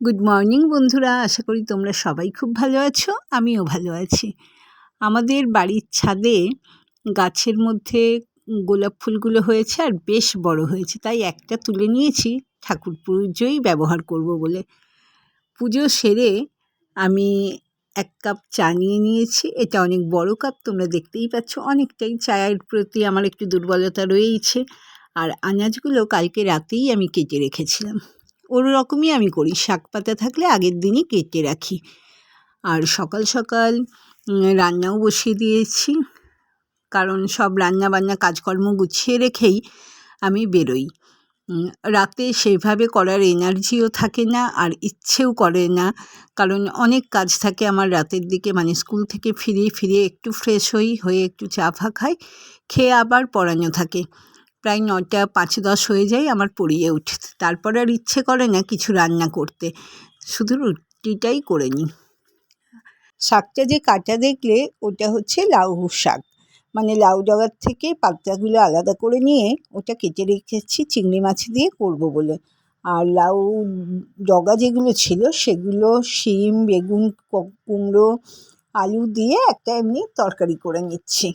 Good morning বন্ধুরা। আশা করি তোমরা সবাই খুব ভালো আছো, আমিও ভালো আছি। আমাদের বাড়ির ছাদে গাছের মধ্যে গোলাপ ফুলগুলো হয়েছে আর বেশ বড় হয়েছে। তাই একটা তুলে নিয়েছি, ঠাকুর পুজোই ব্যবহার করব বলে। পুজো সেরে আমি এক কাপ চা নিয়ে নিয়েছি। এটা অনেক বড় কাপ, তোমরা দেখতেই পাচ্ছ। অনেকটাই চায়ের প্রতি আমার একটু দুর্বলতা রয়েইছে। আর আনাজগুলো কালকে রাতেই আমি কেটে রেখেছিলাম। ওর রকমই আমি করি। শাক পাতা থাকলে আগের দিনই কেটে রাখি। আর সকাল সকাল রান্নাও বসিয়ে দিয়েছি। কারণ সব রান্না বান্না কাজকর্ম গুছিয়ে রেখেই আমি বেরোই। রাতে সেভাবে করার এনার্জিও থাকে না আর ইচ্ছেও করে না। কারণ অনেক কাজ থাকে আমার রাতের দিকে। মানে স্কুল থেকে ফিরে ফিরে একটু ফ্রেশ হই, হয়ে একটু চা ফা খাই, খেয়ে আবার পড়ানো থাকে। প্রায় নটা পাঁচ দশ হয়ে যায়, আমার পড়িয়ে উঠতে তারপর আর ইচ্ছে করে না কিছু রান্না করতে। শুধু রুটিটাই করে নিই। শাকটা যে কাটা দেখলে ওটা হচ্ছে লাউ শাক। মানে লাউ ডগার থেকে পাতাগুলো আলাদা করে নিয়ে ওটা কেটে রেখেছি, চিংড়ি মাছ দিয়ে করব বলে। আর লাউ ডগা যেগুলো ছিল সেগুলো শিম, বেগুন কুমড়ো, আলু দিয়ে একটা এমনি তরকারি করে নিচ্ছি।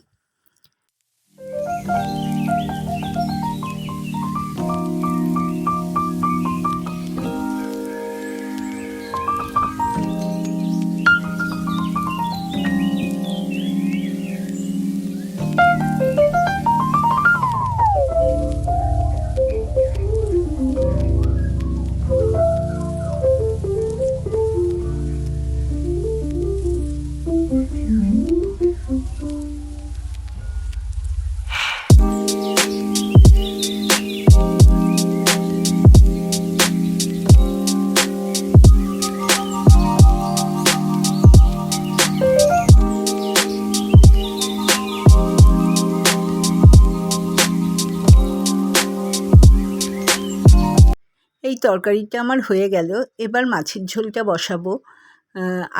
এই তরকারিটা আমার হয়ে গেল। এবার মাছের ঝোলটা বসাবো।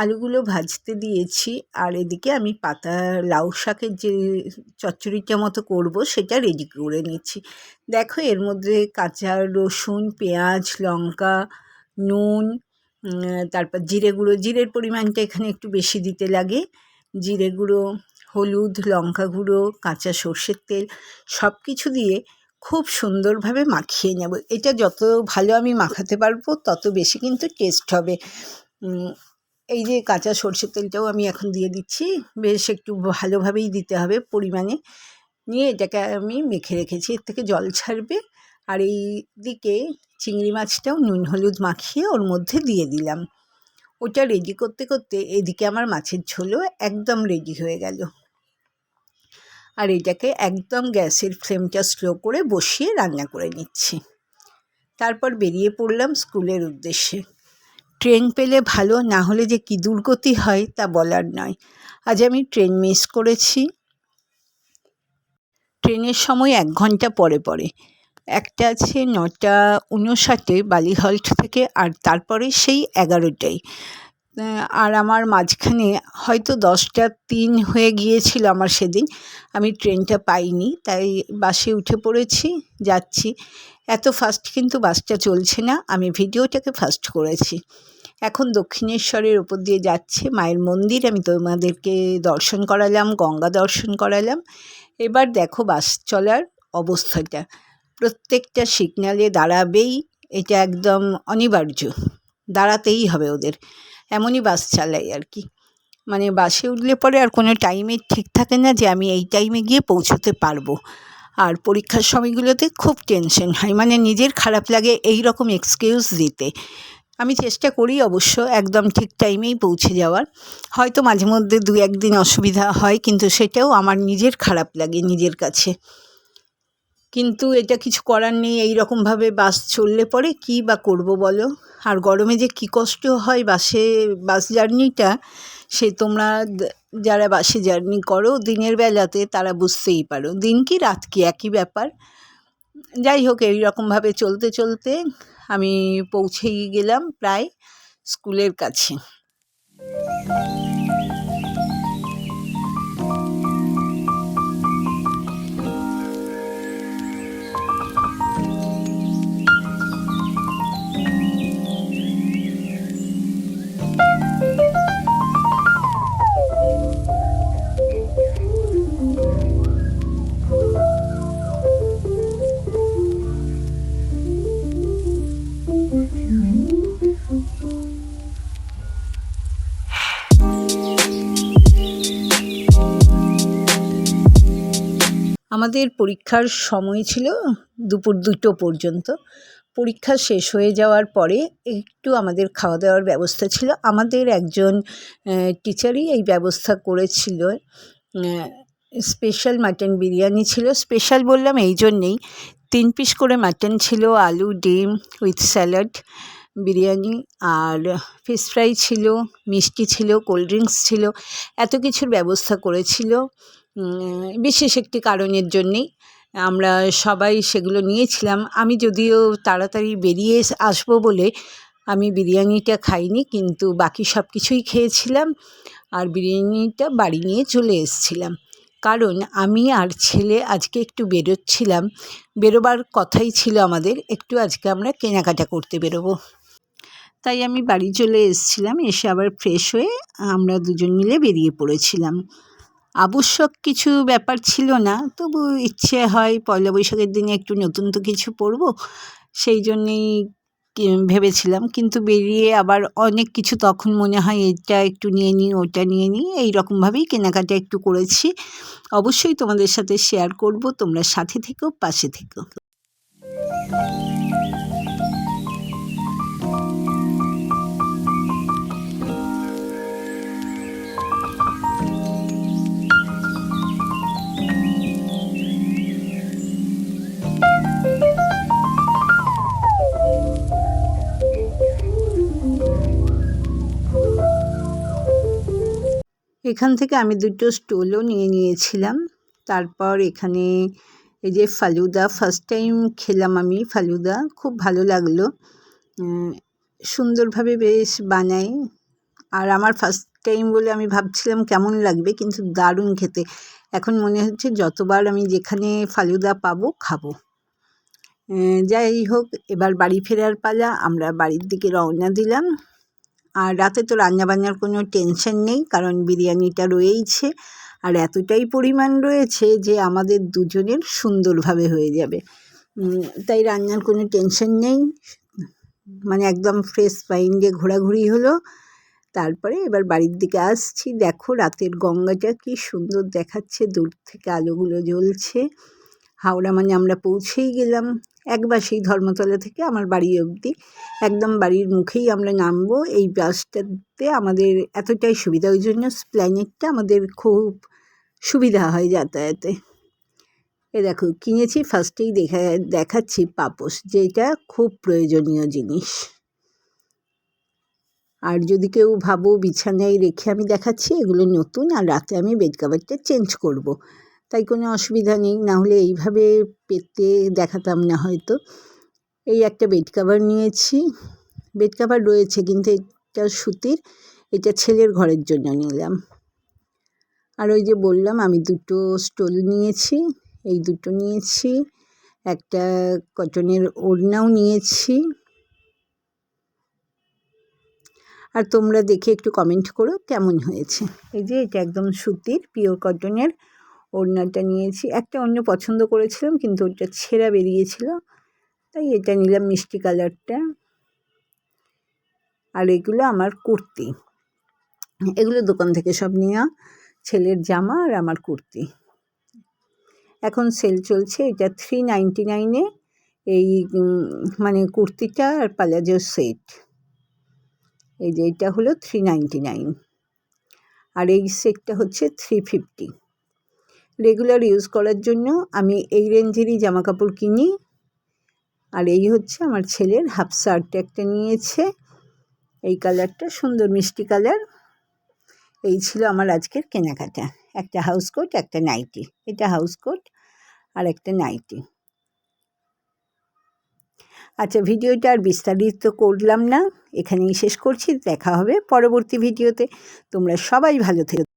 আলুগুলো ভাজতে দিয়েছি। আর এদিকে আমি পাতা, লাউ শাকের যে চচ্চড়িটা মতো করব, সেটা রেডি করে নিচ্ছি। দেখো, এর মধ্যে কাঁচা রসুন, পেঁয়াজ, লঙ্কা, নুন তারপর জিরে গুঁড়ো। জিরের পরিমাণটা এখানে একটু বেশি দিতে লাগে। জিরে গুঁড়ো, হলুদ, লঙ্কা গুঁড়ো, কাঁচা সর্ষের তেল সব কিছু দিয়ে খুব সুন্দরভাবে মাখিয়ে নেব। এটা যত ভালো আমি মাখাতে পারব, তত বেশি কিন্তু টেস্ট হবে। এই যে কাঁচা সর্ষের তেলটাও আমি এখন দিয়ে দিচ্ছি। বেশ একটু ভালোভাবেই দিতে হবে পরিমাণে। নিয়ে এটাকে আমি মেখে রেখেছি। এর থেকে জল ছাড়বে। আর এই দিকে চিংড়ি মাছটাও নুন হলুদ মাখিয়ে ওর মধ্যে দিয়ে দিলাম। ওটা রেডি করতে করতে এদিকে আমার মাছের ঝোলও একদম রেডি হয়ে গেল। আর এটাকে একদম গ্যাসের ফ্লেমটা স্লো করে বসিয়ে রান্না করে নিচ্ছি। তারপর বেরিয়ে পড়লাম স্কুলের উদ্দেশ্যে। ট্রেন পেলে ভালো, না হলে যে কী দুর্গতি হয় তা বলার নয়। আজ আমি ট্রেন মিস করেছি। ট্রেনের সময় এক ঘণ্টা পরে পরে। একটা আছে নটা উনষাটে বালিহল্ট থেকে, আর তারপরে সেই এগারোটাই আর আমার মাঝখানে হয়তো দশটা তিন হয়ে গিয়েছিল আমার সেদিন। আমি ট্রেনটা পাইনি, তাই বাসে উঠে পড়েছি, যাচ্ছি। এত ফাস্ট কিন্তু বাসটা চলছে না, আমি ভিডিওটাকে ফাস্ট করেছি। এখন দক্ষিণেশ্বরের ওপর দিয়ে যাচ্ছে, মায়ের মন্দির, আমি তোমাদেরকে দর্শন করালাম, গঙ্গা দর্শন করালাম। এবার দেখো বাস চলার অবস্থাটা। প্রত্যেকটা সিগনালে দাঁড়াবেই, এটা একদম অনিবার্য। দাঁড়াতেই হবে ওদের। এমনই বাস চালাই আর কি। মানে বাসে উঠলে পরে আর কোনো টাইমে ঠিক থাকে না যে আমি এই টাইমে গিয়ে পৌঁছতে পারব। আর পরীক্ষার সময়গুলোতে খুব টেনশন হয়। মানে নিজের খারাপ লাগে এই রকম এক্সকিউজ দিতে। আমি চেষ্টা করি অবশ্য একদম ঠিক টাইমেই পৌঁছে যাওয়ার। হয়তো মাঝে মধ্যে দু একদিন অসুবিধা হয়, কিন্তু সেটাও আমার নিজের খারাপ লাগে নিজের কাছে। কিন্তু এটা কিছু করার নেই এই রকমভাবে বাস চললে পরে কী বা করব বলো? আর গরমে যে কী কষ্ট হয় বাসে, বাস জার্নিটা, সে তোমরা যারা বাসে জার্নি করো, দিনের বেলাতে তারা বুঝতেই পারো। দিন কি, রাত কি, একই ব্যাপার। যাই হোক, এইরকমভাবে চলতে চলতে আমি পৌঁছেই গেলাম প্রায় স্কুলের কাছে। আমাদের পরীক্ষার সময় ছিল দুপুর দুটো পর্যন্ত। পরীক্ষা শেষ হয়ে যাওয়ার পরে একটু আমাদের খাওয়া দাওয়ার ব্যবস্থা ছিল। আমাদের একজন টিচারই এই ব্যবস্থা করেছিল। স্পেশাল মাটন বিরিয়ানি ছিল। স্পেশাল বললাম এই জন্যেই। তিন পিস করে মাটন ছিল, আলু, ডিম উইথ স্যালাড বিরিয়ানি আর ফিশ ফ্রাই ছিল, মিষ্টি ছিল কোল্ড ড্রিঙ্কস ছিল, এত কিছুর ব্যবস্থা করেছিল। বিশেষ একটি কারণের জন্যেই আমরা সবাই সেগুলো নিয়েছিলাম। আমি যদিও তাড়াতাড়ি বেরিয়ে আসব বলে আমি বিরিয়ানিটা খাইনি, কিন্তু বাকি সব কিছুই খেয়েছিলাম আর বিরিয়ানিটা বাড়ি নিয়ে চলে এসেছিলাম। কারণ আমি আর ছেলে আজকে একটু বেরোচ্ছিলাম। বেরোবার কথাই ছিল আমাদের, একটু আজকে আমরা কেনাকাটা করতে বেরোবো। তাই আমি বাড়ি চলে এসেছিলাম, এসে আবার ফ্রেশ হয়ে আমরা দুজন মিলে বেরিয়ে পড়েছিলাম। আবশ্যক কিছু ব্যাপার ছিল না, তবু ইচ্ছে হয় পয়লা বৈশাখের দিনে একটু নতুন তো কিছু পরবো, সেই জন্যেই ভেবেছিলাম। কিন্তু বেরিয়ে আবার অনেক কিছু তখন মনে হয় এটা একটু নিয়ে নিই, ওটা নিয়ে নিই, এই রকমভাবেই কেনাকাটা একটু করেছি। অবশ্যই তোমাদের সাথে শেয়ার করব, তোমরা সাথে থেকো, পাশে থেকো। এখান থেকে আমি দুটো স্টোলও নিয়ে নিয়েছিলাম। তারপর এখানে এই যে ফালুদা ফার্স্ট টাইম খেলাম আমি ফালুদা, খুব ভালো লাগল। সুন্দরভাবে বেশ বানাই। আর আমার ফার্স্ট টাইম বলে আমি ভাবছিলাম কেমন লাগবে, কিন্তু দারুণ খেতে। এখন মনে হচ্ছে যতবার আমি যেখানে ফালুদা পাবো, খাব। যাই হোক, এবার বাড়ি ফেরার পালা, আমরা বাড়ির দিকে রওনা দিলাম। আর রাতে তো রান্নাবান্নার কোনো টেনশন নেই, কারণ বিরিয়ানিটা রয়েইছে। আর এতটাই পরিমাণ রয়েছে যে আমাদের দুজনের সুন্দরভাবে হয়ে যাবে। তাই রান্নার কোনো টেনশন নেই। মানে একদম ফ্রেশ মাইন্ডে ঘোরাঘুরি হলো। তারপরে এবার বাড়ির দিকে আসছি। দেখো রাতের গঙ্গাটা কি সুন্দর দেখাচ্ছে। দূর থেকে আলোগুলো জ্বলছে। হাওড়া মানে আমরা পৌঁছেই গেলাম। একবার সেই ধর্মতলা থেকে আমার বাড়ি অবধি। একদম বাড়ির মুখেই আমরা নামবো। এই বাসটাতে আমাদের এতটাই সুবিধা, ওই জন্য স্প্ল্যানেটটা আমাদের খুব সুবিধা হয় যাতায়াতে। এ দেখো, কিনেছি ফার্স্টেই দেখা, দেখাচ্ছি পাপোশ, যেটা খুব প্রয়োজনীয় জিনিস। আর যদি কেউ ভাবো বিছানায় রেখে আমি দেখাচ্ছি, এগুলো নতুন, আর রাতে আমি বেড কাভারটা চেঞ্জ করব। তাই কোনো অসুবিধা নেই। নাহলে এইভাবে পেতে দেখাতাম না হয়তো। এই একটা বেড কাভার নিয়েছি। বেড কাভার রয়েছে কিন্তু এটা সুতির। এটা ছেলের ঘরের জন্য নিলাম। আর ওই যে বললাম, আমি দুটো স্টোল নিয়েছি। এই দুটো নিয়েছি। একটা কটনের ওড়নাও নিয়েছি। আর তোমরা দেখে একটু কমেন্ট করো কেমন হয়েছে। এই যে এটা একদম সুতির পিওর কটনের ওড়নাটা নিয়েছি। একটা অন্য পছন্দ করেছিলাম, কিন্তু ওটা ছেঁড়া বেরিয়েছিল। তাই এটা নিলাম মিষ্টি কালারটা। আর এগুলো আমার কুর্তি। এগুলো দোকান থেকে সব নেওয়া ছেলের জামা আর আমার কুর্তি। এখন সেল চলছে, এটা থ্রি নাইনটি নাইনে এই মানে কুর্তিটা আর পালাজো সেট। এই যে এটা হলো থ্রি নাইনটি নাইন আর এই সেটটা হচ্ছে থ্রি ফিফটি রেগুলার ইউজ করার জন্য আমি এই রেঞ্জেরই জামা কাপড় কিনি। আর এই হচ্ছে আমার ছেলের হাফ শার্ট একটা নিয়েছে। এই কালারটা সুন্দর মিষ্টি কালার এই ছিল আমার আজকের কেনাকাটা। একটা হাউস কোট একটা নাইটি এটা হাউস কোট আর একটা নাইটি আচ্ছা ভিডিওটা আর বিস্তারিত করলাম না। এখানেই শেষ করছি। দেখা হবে পরবর্তী ভিডিওতে। তোমরা সবাই ভালো থেকো।